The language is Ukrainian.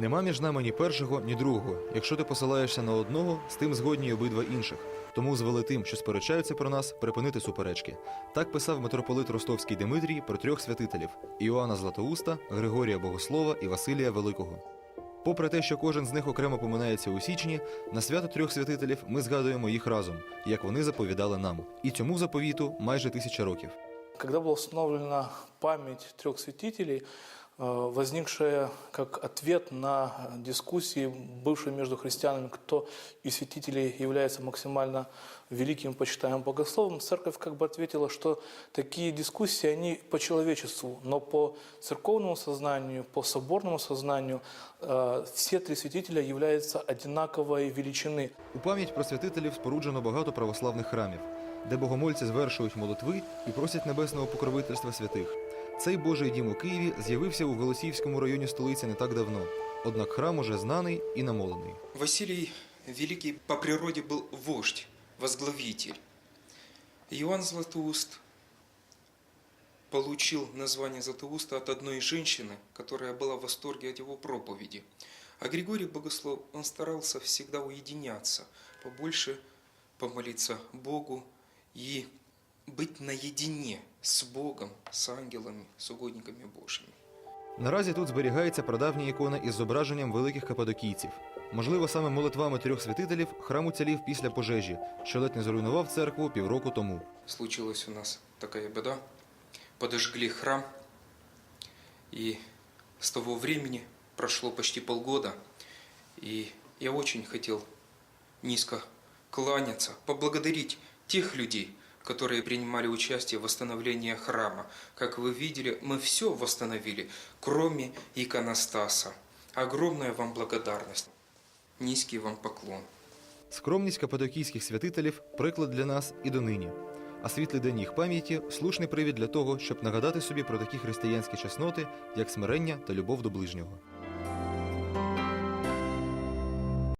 Нема між нами ні першого, ні другого. Якщо ти посилаєшся на одного, з тим згодні й обидва інших. Тому звели тим, що сперечаються про нас, припинити суперечки. Так писав митрополит Ростовський Димитрій про трьох святителів: Іоанна Златоуста, Григорія Богослова і Василія Великого. Попри те, що кожен з них окремо поминається у січні, на свято трьох святителів ми згадуємо їх разом, як вони заповідали нам. І цьому заповіту майже тисяча років. Когда была установлена память трех святителей, э, возникшая как ответ на дискуссии, бывшие между христианами, кто из святителей является максимально великим, почитаемым богословом, церковь как бы ответила, что такие дискуссии, они по человечеству, но по церковному сознанию, по соборному сознанию э, все три святителя являются одинаковой величины. У пам'ять про святителів споруджено багато православних храмів, де богомольці звершують молитви і просять небесного покровительства святих. Цей Божий дім у Києві з'явився у Голосіївському районі столиці не так давно. Однак храм уже знаний і намолений. Василий Великий по природе был вождь, возглавитель. Иоанн Златоуст получил название Златоуста от одной женщины, которая была в восторге от его проповеди. А Григорий Богослов, он старался всегда уединяться, побольше помолиться Богу и быть наедине с Богом, с ангелами, с угодниками Божьими. Наразі тут зберігається прадавня ікона із зображенням великих кападокійців. Можливо, саме молитвами трьох святителів храм уцілів після пожежі, що ледь не зруйнував церкву півроку тому. случилась у нас такая беда. Подожгли храм, и с того времени прошло почти полгода, и я очень хотел низко кланяться, поблагодарить тех людей, которые принимали участие в восстановлении храма. Как вы видели, мы все восстановили, кроме иконостаса. Огромная вам благодарность. Низкий вам поклон. Скромність кападокійських святителів приклад для нас і донині. А світлий день їх пам'яті слушний привід для того, щоб нагадати собі про такі християнські чесноти, як смирення та любов до ближнього.